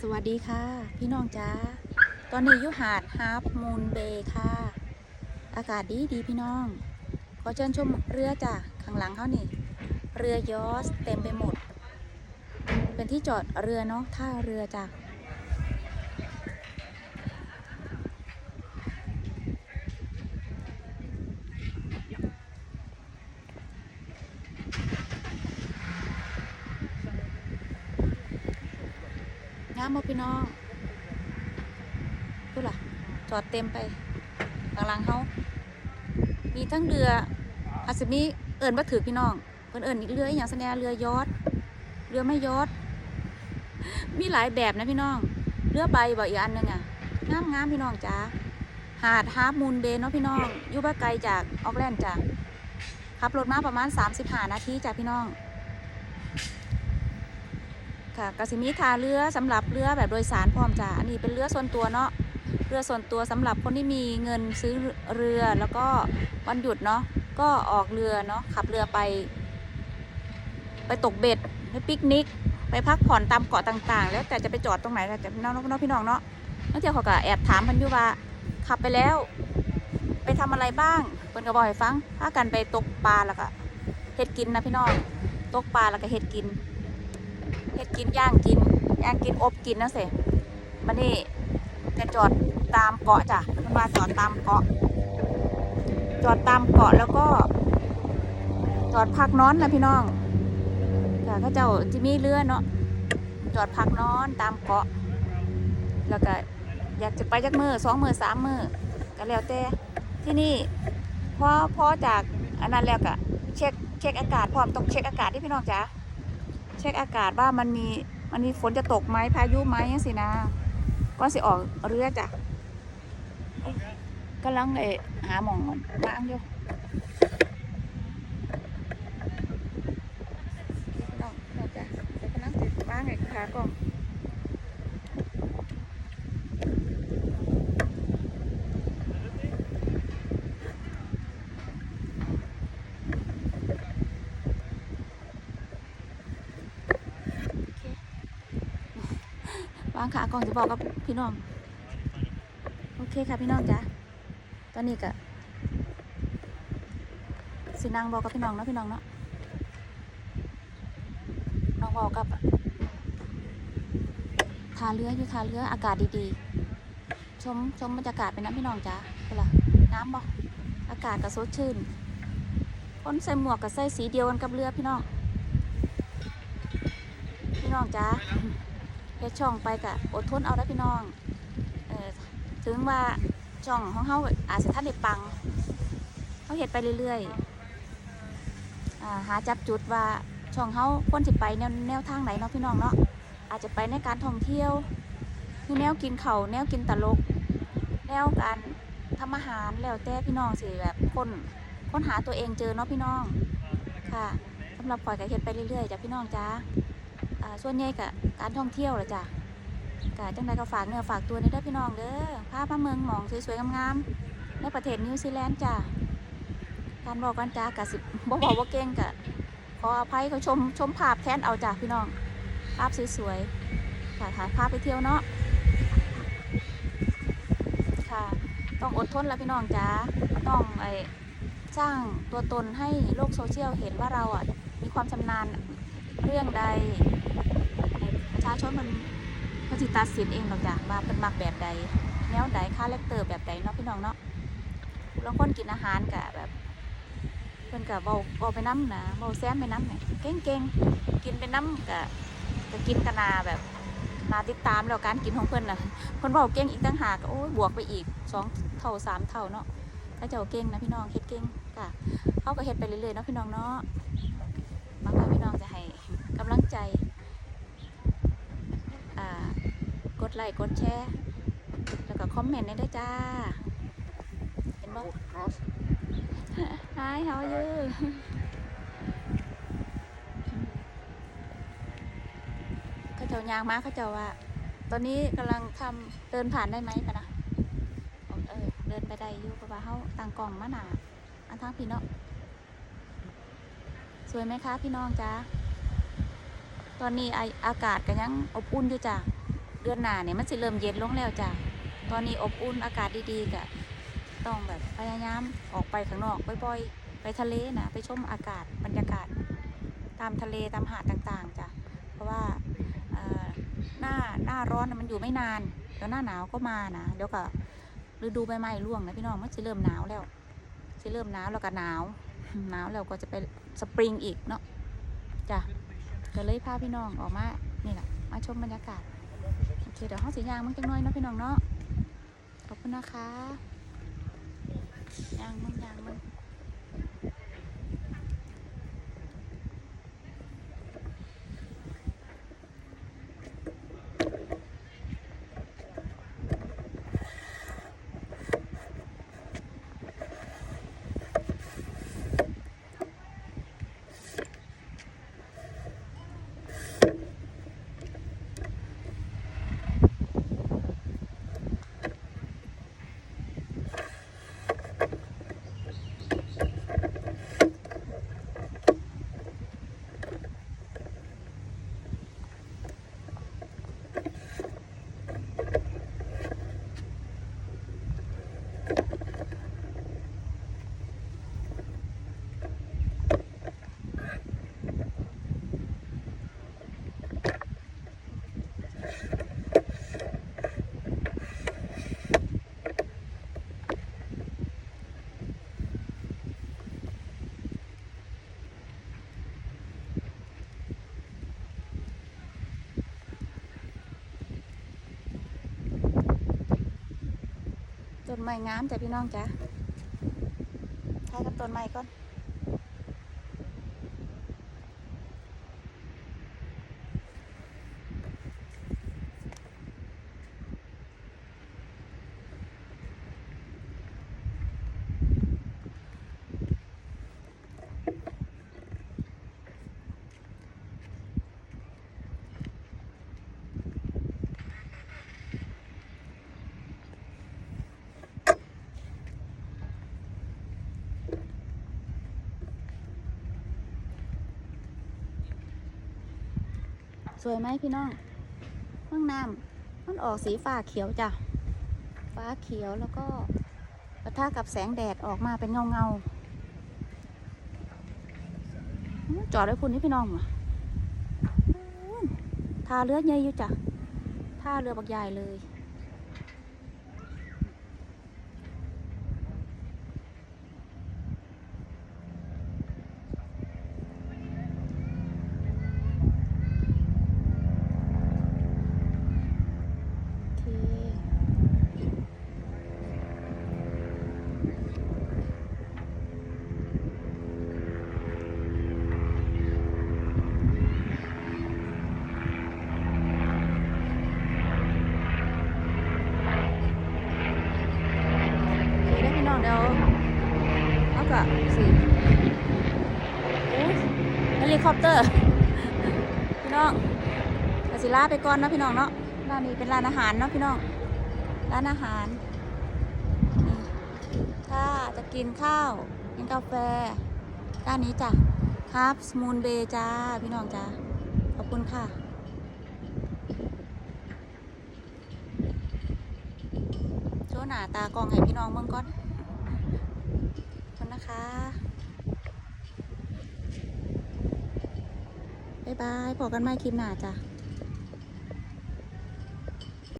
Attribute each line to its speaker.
Speaker 1: สวัสดีค่ะ พี่น้องจ้าตอนนี้อยู่หาดฮาร์ฟมูนเบย์ค่ะ อากาศดีดีพี่น้อง ขอเชิญชมเรือจ้ะข้างหลังเขานี่ เรือยอสเต็มไปหมด เป็นที่จอดเรือเนาะท่าเรือจ้ะ บ่พี่น้องพูล่ะ จอดเต็มไปข้างหลังเขามีทั้งเรืออาจจะมีเอิญว่าถือพี่น้องเอิญเอิญเรืออย่างแสดงเรือยอดเรือไม่ยอดมีหลายแบบนะพี่น้องเรือใบบอกอีกอันหนึงอะงามงามพี่น้องจ้าหาดฮาร์มูนเบย์เนาะพี่น้องอยู่บ้าไกลจากออกแลนด์จ้ะขับรถมาประมาณ 35 นาทีจ้ะพี่น้อง ค่ะกสิมีทาเรือสำหรับเรือแบบโดยสารพร้อมจ้ะอันนี้เป็นเรือส่วนตัวเนาะเรือส่วนตัวสำหรับคนที่มีเงินซื้อเรือแล้วก็วันหยุดเนาะก็ออกเรือเนาะขับเรือไป ไปตกเบ็ดไปปิกนิก ไปพักผ่อนตามเกาะต่างๆ แล้วแต่จะไปจอดตรงไหนแต่พี่น้องพี่น้องเนาะนักเที่ยวเขาก็แอบถามพันยุวาขับไปแล้ว ไปทำอะไรบ้างเพิ่นก็บอกให้ฟังพากันไปตกปลาแล้วก็เฮ็ดกินนะพี่น้องตกปลาแล้วก็เฮ็ดกิน เฮ็ดกินย่างกินย่างกินอบกินนั่นสิมันนี่จะจอดตามเกาะจ้ะมันมาจอดตามเกาะ จอดตามเกาะแล้วก็ จอดพักนอนนะพี่น้องจ้ะเขาเจ้าจิมีเรือเนาะจอดพักนอนตามเกาะ แล้วก็อยากจะไปจักมือสองมือสามมือก็แล้วแต่ที่นี่พอพอจากอันนั้นแล้วก็เช็คเช็คอากาศพร้อมต้องเช็คอากาศที่พี่น้องจ๋า ช็คอากาศว่ามันมีมันมีฝนจะตกไหมพายุไหมยังสินะก็สิออกเรือจ้ะกำลังเอะหาหมองว่างอยู่พี่น้องพี่น้องจ้ะเดี๋ยวกำลังติดว่างไงขากล้อง วางขากล่องจะบอกกับพี่น้อง โอเคค่ะพี่น้องจ้ะตอนนี้ก็สินางบอกกับพี่น้องเนาะพี่น้องเนาะน้องบอกกับทาเรืออยู่ทาเรืออากาศดีๆ ชมชมบรรยากาศเป็นน้ำพี่น้องจ้ะเป็นล่ะน้ำบ่อากาศก็สดชื่นคนใส่หมวกกับใส่สีเดียวกันกับเรือพี่น้อง พี่น้องจ้า ฮ็ดช่องไปกะอดทนเอาได้พี่น้องเออถึงว่าช่องของเฮาอาจจะท่านได้ปังเขาเฮ็ดไปเรื่อยๆอ่าหาจับจุดว่าช่องเฮาควรสิไปแนวแนวทางไหนเนาะพี่น้องเนาะอาจจะไปในการท่องเที่ยวคือแนวกินเขาวแนวกินตลก แนวการทำอาหารแล้วแต่พี่น้องสิแบบค้นค้นหาตัวเองเจอเนาะพี่น้องค่ะสำหรับข่อยก็เฮ็ดไปเรื่อยๆจ้ะพี่น้องจ้า ส่วนใหญ่กับการท่องเที่ยวละจ้ะกะจังใดก็ฝากเนื้อฝากตัวในเด้อพี่น้องเด้อพาพาเมืองหมองสวยๆงามๆในประเทศนิวซีแลนด์จ้ะการบอกกันจ้ากะสิบบอกบอกว่าเก่งกะขออภัยเขาชมชมภาพแทนเอาจ้ะพี่น้อง ภาพสวยๆค่ะถ่ายภาพไปเที่ยวเนาะค่ะ ต้องอดทนแล้วพี่น้องจ้าต้องไอสร้างตัวตนให้โลกโซเชียลเห็นว่าเราอะมีความชำนาญ เรื่องใดประชาชนมันมันสิตัดสินเองหรอกจ้ะว่าเป็นมักแบบใด แนวใดค่าแรคเตอร์แบบใดเนาะพี่น้องเนาะบางคนกินอาหารกะแบบเพิ่นกะเบาเบาไปน้ำนะเบาแซมไปน้ำเนี่ยเก่งเก่งกินไปน้ำกะจะกินกะนาแบบนาติดตามแล้วการกินของเพิ่นน่ะเพิ่นเบาเก่งอีกตั้งหากโอ้ยบวกไปอีกสองเท่าสามเท่าเนาะถ้าเจ้าเก่งนะพี่น้องเฮ็ดเก่งกะเขาก็เฮ็ดไปเรื่อยๆเนาะพี่น้องเนาะบาครั้งพี่น้อง กำลังใจอ่ากดไลค์กดแชร์แล้วก็คอมเมนต์ได้ด้วยจ้า เห็นบ่
Speaker 2: Cross.
Speaker 1: Hi how are you เขาเจ้ายางมาเขาเจ้าว่า ตอนนี้กำลังทำเดินผ่านได้ไหมปะนะบอกเออเดินไปได้อยู่เพราะว่าเขาต่างกล่องมาหนาอันทางพี่เนาะสวยไหมคะพี่น้องจ้า ตอนนี้ไออากาศก็ยังอบอุ่นอยู่จ้ะเดือนหน้าเนี่ยมันสิเริ่มเย็นลงแล้วจ้ะตอนนี้อบอุ่นอากาศดีๆกะต้องแบบพยายามออกไปข้างนอกบ่อยๆไปทะเลนะไปชมอากาศบรรยากาศ ตามทะเลตามหาดต่างๆจ้ะเพราะว่าหน้าหน้าร้อนมันอยู่ไม่นานเดี๋ยวหน้าหนาวก็มานะเดี๋ยวก็ฤดูใบไม้ร่วงนะพี่น้องมันจะเริ่มหนาวแล้วจะเริ่มหนาวแล้วก็หนาวหนาวแล้วก็จะไปสปริงอีกเนาะจ้ะ ก็เลยพาพี่น้องออกมานี่แหละมาชมบรรยากาศโอเคเดี๋ยวห้องสียางมันจังน้อยเนาะพี่น้องเนาะขอบคุณนะคะยางมันยางมัน ต้นไม้งามจ้ะพี่น้องจ้ะถ่ายกับต้นไม้ก่อน สวยไหมพี่น้องห้องน้ำมันออกสีฟ้าเขียวจ้ะ ฟ้าเขียวแล้วก็ปะทะกับแสงแดดออกมาเป็นเงาเงาจอดไว้คุณนี่พี่น้องมาท่าเรือใหญ่อยู่จ้ะท่าเรือบักใหญ่เลย โอเคโอเคได้พี่น้องเดี๋ยวเอากะสิอุ๊ยเฮลิ คอปเตอร์ พี่น้องกสิลาไปก่อนเนาะพี่น้องเนาะร้านนี้เป็นร้านอาหารเนาะพี่น้อง ร้านอาหารนี่ถ้าจะกินข้าวกินกาแฟร้านนี้จ้ะครับสมูนเบจ้า พี่น้องจ้าขอบคุณค่ะโชว์หน้าตากองให้พี่น้องเมืองก่อนขอบคุณนะคะ บ๊ายบายพอกันไม่คลิปหน้าจ้ะ